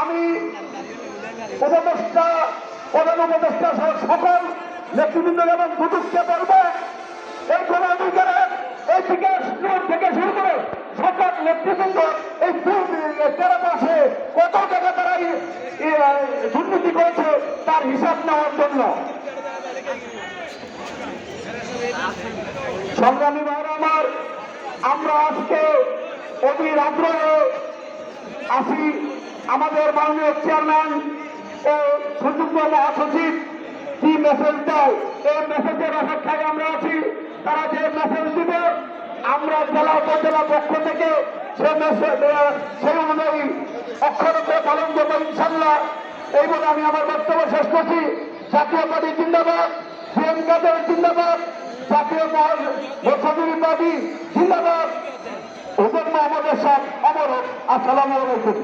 আমি উপদেষ্টা, প্রধান উপদেষ্টা সকল নেতৃবৃন্দ এবং দুদুককে বলব, এই কোন এই বিকাশ থেকে শুরু করে সকল নেতৃবৃন্দ এই তেরো মাসে কত টাকা তারা দুর্নীতি করেছে তার হিসাব নেওয়ার জন্য। সংগ্রামী ভাইরা আমার, আমরা আজকে অধীর আগ্রহে আসি আমাদের মাননীয় চেয়ারম্যান ও সুযোগ্য মহাসচিব কি মেসেজ দেয়, এই মেসেজের অপেক্ষায় আমরা আছি। তারা যে মেসেজ দিবে, আমরা জেলা উপজেলা পক্ষ থেকে সে মেসেজ সেই অনুযায়ী অক্ষরতে পালন করব ইনশাল্লাহ এই বলে আমি আমার বক্তব্য শেষ করছি। জাতীয় পার্টি জিন্দাবাদ সিএম কাদের জিন্দাবাদ, জাতীয় মহাসচিব পার্টি জিন্দাবাদ। হুজুর মোহাম্মদ হোক। আসসালামু আলাইকুম